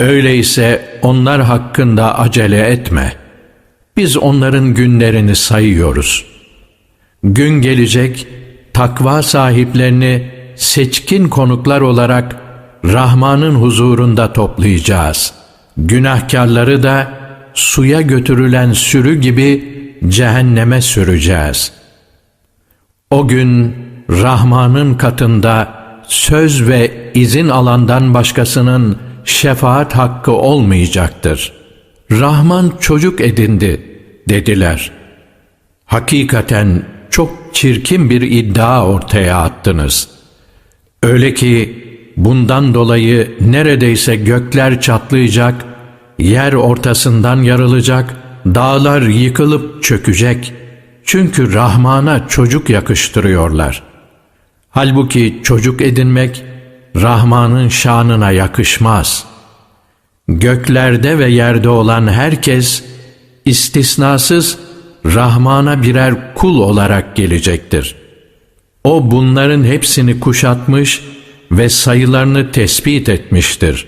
Öyleyse onlar hakkında acele etme. Biz onların günlerini sayıyoruz. Gün gelecek, takva sahiplerini seçkin konuklar olarak Rahman'ın huzurunda toplayacağız. Günahkarları da suya götürülen sürü gibi cehenneme süreceğiz. O gün Rahman'ın katında söz ve izin alandan başkasının şefaat hakkı olmayacaktır. Rahman çocuk edindi dediler. Hakikaten çok çirkin bir iddia ortaya attınız. Öyle ki bundan dolayı neredeyse gökler çatlayacak, yer ortasından yarılacak, dağlar yıkılıp çökecek. Çünkü Rahman'a çocuk yakıştırıyorlar. Halbuki çocuk edinmek Rahman'ın şanına yakışmaz. Göklerde ve yerde olan herkes istisnasız Rahman'a birer kul olarak gelecektir. O bunların hepsini kuşatmış ve sayılarını tespit etmiştir.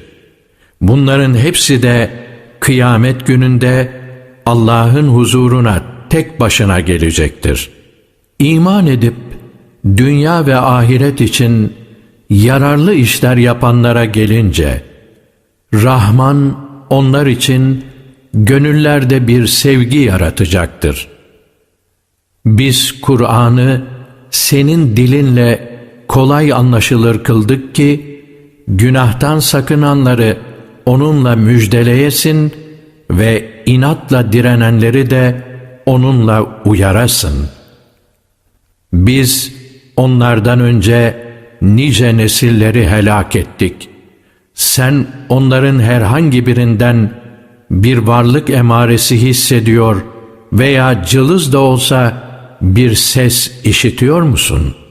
Bunların hepsi de kıyamet gününde Allah'ın huzuruna tek başına gelecektir. İman edip dünya ve ahiret için yararlı işler yapanlara gelince, Rahman onlar için gönüllerde bir sevgi yaratacaktır. Biz Kur'an'ı senin dilinle kolay anlaşılır kıldık ki, günahtan sakınanları onunla müjdeleyesin ve inatla direnenleri de onunla uyarasın. Biz onlardan önce nice nesilleri helak ettik. Sen onların herhangi birinden bir varlık emaresi hissediyor veya cılız da olsa bir ses işitiyor musun?''